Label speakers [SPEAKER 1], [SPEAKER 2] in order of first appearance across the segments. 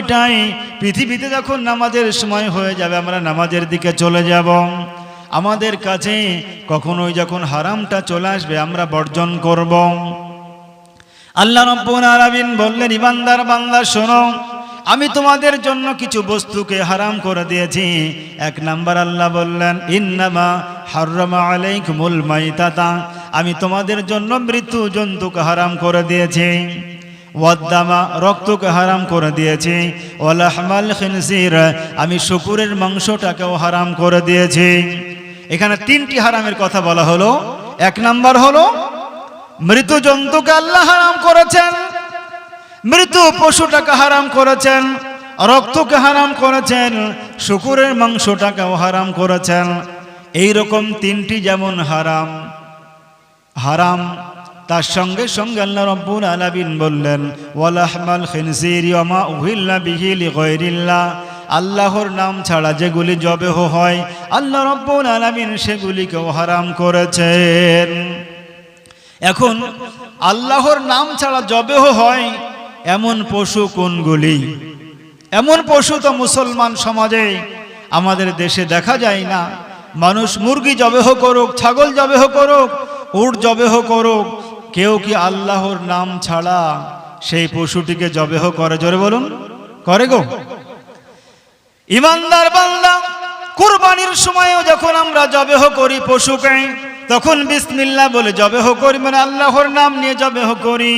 [SPEAKER 1] এটাই। পৃথিবীতে যখন নামাজের সময় হয়ে যাবে, আমরা নামাজের দিকে চলে যাব। আমাদের কাছে কখনোই যখন হারামটা চলে আসবে, আমরা বর্জন করব। আল্লাহ রব্বুল আলামিন বললেন, ইমানদার বান্দা, শোনো, আমি তোমাদের জন্য কিছু বস্তুকে হারাম করে দিয়েছি। এক নাম্বার আল্লাহ বললেন, ইন্নামা হাররামা আলাইকুমুল মাইতাতা। আমি তোমাদের জন্য মৃত্যু জন্তুকে হারাম করে দিয়েছি। ওয়াদ্দামা রক্তকে হারাম করে দিয়েছি। ওয়ালাহমাল খিনসির আমি শুকুরের মাংসটাকেও হারাম করে দিয়েছি। এখানে তিনটি হারামের কথা বলা হলো। এক নাম্বার হলো মৃত জন্তুকে আল্লাহ হারাম করেছেন। মৃত পশুটাকে হারাম করেছেন। রক্তকে হারাম করেছেন। শুকুরের মাংসটাকেও হারাম করেছেন। এই রকম তিনটি যেমন হারাম হারাম তার সঙ্গে সঙ্গে আল্লাহ রব্বুল আলামিন বললেন, ওয়ালাহমাল খিনজির ওয়ামা উহিল্লা বিহি লিগাইরিল্লাহ আল্লাহর নাম ছাড়া যেগুলি জবেহ হয়, আল্লাহ রব্বুল আলামিন সেগুলিকেও হারাম করেছেন। এখন আল্লাহর নাম ছাড়া জবেহ হয় এমন পশু কোনগুলি? এমন পশু তো মুসলমান সমাজে, আমাদের দেশে দেখা যায় না। মানুষ মুরগি জবেহ করুক, ছাগল জবেহ করুক, উট জবেহ করুক কেউ কি আল্লাহর নাম ছাড়া সেই পশুটিকে জবেহ করে? জোরে বলুন। করে গো। ইমানদার বান্দা, কুরবানির সময়ও যখন আমরা জবেহ করি পশুকে, তখন বিসমিল্লাহ বলে জবেহ করি মানে আল্লাহর নাম নিয়ে জবেহ করি।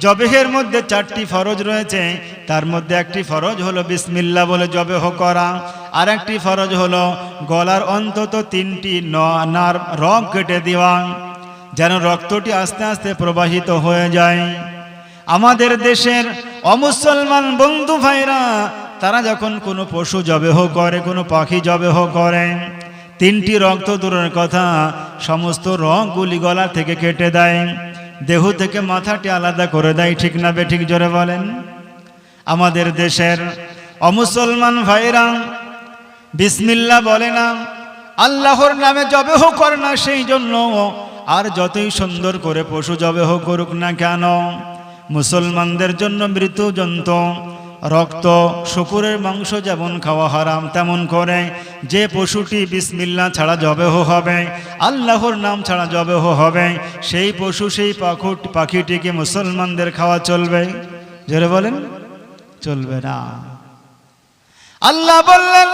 [SPEAKER 1] জবেহের মধ্যে চারটি ফরজ রয়েছে। তার মধ্যে একটি ফরজ হলো বিসমিল্লাহ বলে জবেহ করা আর একটি ফরজ হলো গলার অন্তত তিনটি নার রগ কেটে দেওয়া। যেন রক্তটি আস্তে আস্তে প্রবাহিত হয়ে যায়। আমাদের দেশের অমুসলমান বন্ধু ভাইরা, তারা যখন কোনো পশু জবেহ করে, কোনো পাখি জবেহ করে, তিনটি রক্ত দূরের কথা সমস্ত রগগুলি গলা থেকে কেটে দেয়, দেহ থেকে মাথাটি আলাদা করে দেয়, ঠিক না বে ঠিক জোরে বলেন? আমাদের দেশের অমুসলমান ভাইরা বিসমিল্লা বলে না, আল্লাহর নামে জবেহ করে না, সেই জন্য আর যতই সুন্দর করে পশু জবেহ করুক না কেন, মুসলমানদের জন্য মৃত্যু জন্তু, রক্ত, শুকুরের মাংস যেমন খাওয়া হারাম, তেমন করে যে পশুটি বিসমিল্লা ছাড়া জবেহ হবে, আল্লাহর নাম ছাড়া জবেহ হবে, সেই পশু, সেই পাখুট, পাখিটিকে মুসলমানদের খাওয়া চলবে। জোরে বলেন, চলবে না। আল্লাহ বললেন,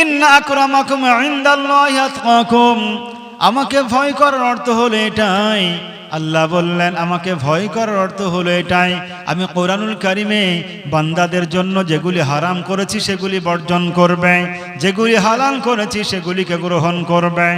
[SPEAKER 1] ইন্না আকরামাকুম ইনদাল্লাহি আতকাকুম। আমাকে ভয় করার অর্থ হলো এটাই। আল্লাহ বললেন, আমাকে ভয় করার অর্থ হলো এটাই। আমি কোরআনুল কারিমে বান্দাদের জন্য যেগুলি হারাম করেছি সেগুলি বর্জন করবে, যেগুলি হালাল করেছি সেগুলিকে গ্রহণ করবে।